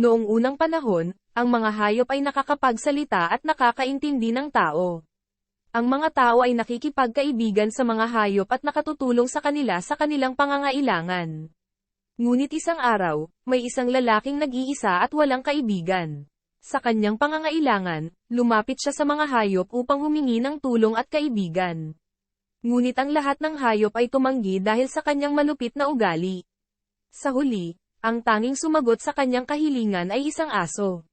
Noong unang panahon, ang mga hayop ay nakakapagsalita at nakakaintindi ng tao. Ang mga tao ay nakikipagkaibigan sa mga hayop at nakatutulong sa kanila sa kanilang pangangailangan. Ngunit isang araw, may isang lalaking nag-iisa at walang kaibigan. Sa kanyang pangangailangan, lumapit siya sa mga hayop upang humingi ng tulong at kaibigan. Ngunit ang lahat ng hayop ay tumanggi dahil sa kanyang malupit na ugali. Sa huli, ang tanging sumagot sa kanyang kahilingan ay isang aso.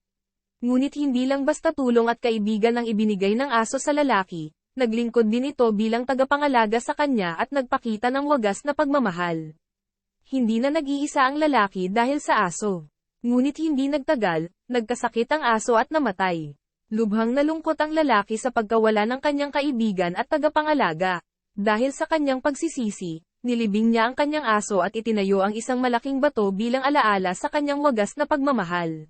Ngunit hindi lang basta tulong at kaibigan ang ibinigay ng aso sa lalaki, naglingkod din ito bilang tagapangalaga sa kanya at nagpakita ng wagas na pagmamahal. Hindi na nag-iisa ang lalaki dahil sa aso. Ngunit hindi nagtagal, nagkasakit ang aso at namatay. Lubhang nalungkot ang lalaki sa pagkawala ng kanyang kaibigan at tagapangalaga. Dahil sa kanyang pagsisisi, nilibing niya ang kanyang aso at itinayo ang isang malaking bato bilang alaala sa kanyang wagas na pagmamahal.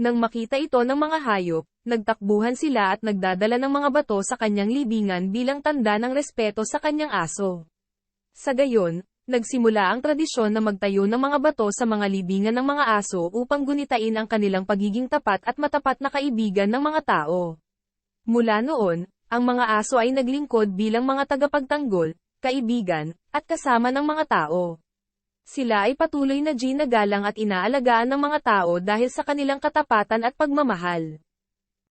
Nang makita ito ng mga hayop, nagtakbuhan sila at nagdadala ng mga bato sa kanyang libingan bilang tanda ng respeto sa kanyang aso. Sa gayon, nagsimula ang tradisyon na magtayo ng mga bato sa mga libingan ng mga aso upang gunitain ang kanilang pagiging tapat at matapat na kaibigan ng mga tao. Mula noon, ang mga aso ay naglingkod bilang mga tagapagtanggol, kaibigan, at kasama ng mga tao. Sila ay patuloy na ginagalang at inaalagaan ng mga tao dahil sa kanilang katapatan at pagmamahal.